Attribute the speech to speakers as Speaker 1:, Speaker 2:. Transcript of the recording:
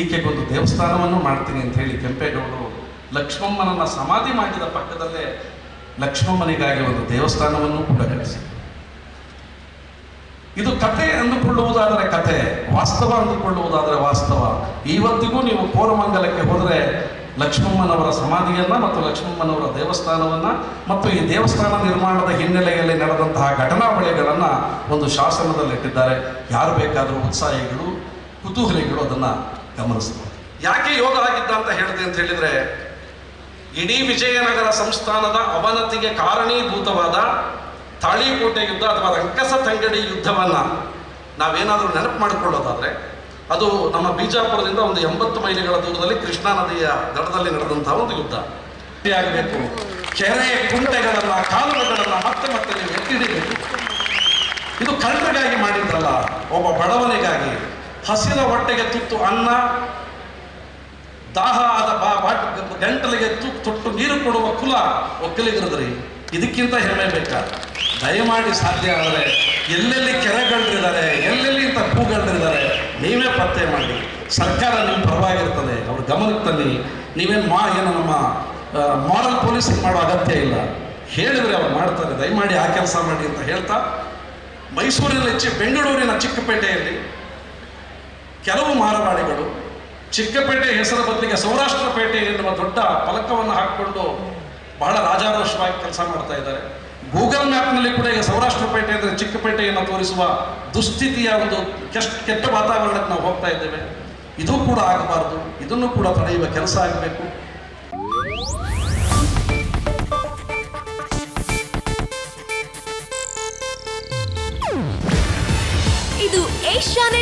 Speaker 1: ಈಕೆಗೊಂದು ದೇವಸ್ಥಾನವನ್ನು ಮಾಡ್ತೀನಿ ಅಂತ ಹೇಳಿ ಕೆಂಪೇಗೌಡರು ಲಕ್ಷ್ಮಮ್ಮನನ್ನು ಸಮಾಧಿ ಮಾಡಿದ ಪಕ್ಕದಲ್ಲೇ ಲಕ್ಷ್ಮಮ್ಮನಿಗಾಗಿ ಒಂದು ದೇವಸ್ಥಾನವನ್ನು ಕೂಡ ಕಳಿಸಿ ಇದು ಕತೆ ಅಂದುಕೊಳ್ಳುವುದಾದರೆ ಕತೆ ವಾಸ್ತವ ಅಂದುಕೊಳ್ಳುವುದಾದರೆ ವಾಸ್ತವ. ಇವತ್ತಿಗೂ ನೀವು ಕೋರಮಂಗಲಕ್ಕೆ ಹೋದರೆ ಲಕ್ಷ್ಮಮ್ಮನವರ ಸಮಾಧಿಯನ್ನು ಮತ್ತು ಲಕ್ಷ್ಮಮ್ಮನವರ ದೇವಸ್ಥಾನವನ್ನ ಮತ್ತು ಈ ದೇವಸ್ಥಾನ ನಿರ್ಮಾಣದ ಹಿನ್ನೆಲೆಯಲ್ಲಿ ನಡೆದಂತಹ ಘಟನಾವಳಿಗಳನ್ನು ಒಂದು ಶಾಸನದಲ್ಲಿಟ್ಟಿದ್ದಾರೆ. ಯಾರು ಬೇಕಾದರೂ ಉತ್ಸಾಹಿಗಳು, ಕುತೂಹಲಿಗಳು ಅದನ್ನ ಗಮನಿಸಬಹುದು ಯಾಕೆ ಯೋಗ ಆಗಿದ್ದ ಅಂತ ಹೇಳಿದೆ ಅಂತ ಹೇಳಿದ್ರೆ, ಇಡೀ ವಿಜಯನಗರ ಸಂಸ್ಥಾನದ ಅವನತಿಗೆ ಕಾರಣೀಭೂತವಾದ ತಾಳಿಕೋಟೆ ಯುದ್ಧ ಅಥವಾ ರಂಕಸ ತಂಗಡಿ ಯುದ್ಧವನ್ನು ನಾವೇನಾದರೂ ನೆನಪು ಮಾಡಿಕೊಳ್ಳೋದಾದರೆ, ಅದು ನಮ್ಮ ಬಿಜಾಪುರದಿಂದ ಒಂದು ಎಂಬತ್ತು ಮೈಲಿಗಳ ದೂರದಲ್ಲಿ ಕೃಷ್ಣಾ ನದಿಯ ದಡದಲ್ಲಿ ನಡೆದಂತಹ ಒಂದು ಯುದ್ಧ. ಆಗಬೇಕು ಕೆರೆ ಕುಂಟೆಗಳನ್ನ ಕಾಲುವೆಗಳನ್ನ ಮತ್ತೆ ಮತ್ತೆ ನೀವು ಇದು ಕಳ್ಳರಿಗಾಗಿ ಮಾಡಿದ್ರಲ್ಲ, ಒಬ್ಬ ಬಡವನಿಗಾಗಿ ಹಸಿದ ಹೊಟ್ಟೆಗೆ ತುತ್ತು ಅನ್ನ, ದಾಹ ಆದ ಗಂಟಲಿಗೆ ತು, ತೊಟ್ಟು ನೀರು ಕೊಡುವ ಕುಲ ಒಕ್ಕಲಿಗರದ್ರಿ ಇದಕ್ಕಿಂತ ಹೆಮ್ಮೆ ಬೇಕಾ? ದಯಮಾಡಿ ಸಾಧ್ಯ ಆದರೆ ಎಲ್ಲೆಲ್ಲಿ ಕೆರೆಗಳಿದ್ದಾರೆ ಎಲ್ಲೆಲ್ಲಿ ಇಂಥ ಕೂಗಳಿದ್ದಾರೆ ನೀವೇ ಪತ್ತೆ ಮಾಡಿ. ಸರ್ಕಾರ ನಿಮ್ಮ ಪರವಾಗಿರ್ತದೆ. ಅವ್ರ ಗಮನಕ್ಕೆ ತನ್ನಿ ನೀವೇನು ಮಾ, ಏನು ನಮ್ಮ ಮಾರಲ್ ಪೊಲೀಸಿಗೆ ಮಾಡೋ ಅಗತ್ಯ ಇಲ್ಲ. ಹೇಳಿದರೆ ಅವ್ರು ಮಾಡ್ತಾರೆ. ದಯಮಾಡಿ ಆ ಕೆಲಸ ಮಾಡಿ ಅಂತ ಹೇಳ್ತಾ, ಮೈಸೂರಿನಲ್ಲಿ ಬೆಂಗಳೂರಿನ ಚಿಕ್ಕಪೇಟೆಯಲ್ಲಿ ಕೆಲವು ಮಾರವಾಡಿಗಳು ಚಿಕ್ಕಪೇಟೆ ಹೆಸರ ಬದಲಿಗೆ ಸೌರಾಷ್ಟ್ರ ಪೇಟೆ ಎನ್ನುವ ದೊಡ್ಡ ಫಲಕವನ್ನು ಹಾಕಿಕೊಂಡು ಬಹಳ ರಾಜಾರೋಷವಾಗಿ ಕೆಲಸ ಮಾಡ್ತಾ ಇದ್ದಾರೆ. ಗೂಗಲ್ ಮ್ಯಾಪ್ನಲ್ಲಿ ಕೂಡ ಈಗ ಸೌರಾಷ್ಟ್ರ ಪೇಟೆ ಅಂದರೆ ಚಿಕ್ಕಪೇಟೆಯನ್ನು ತೋರಿಸುವ ದುಸ್ಥಿತಿಯ ಒಂದು ಕೆಷ್ಟ ಕೆಟ್ಟ ವಾತಾವರಣಕ್ಕೆ ನಾವು ಹೋಗ್ತಾ ಇದ್ದೇವೆ. ಇದು ಕೂಡ ಆಗಬಾರ್ದು. ಇದನ್ನು ಕೂಡ ತಡೆಯುವ ಕೆಲಸ ಆಗಬೇಕು.
Speaker 2: ಇದು ಏಷ್ಯಾನೆಟ್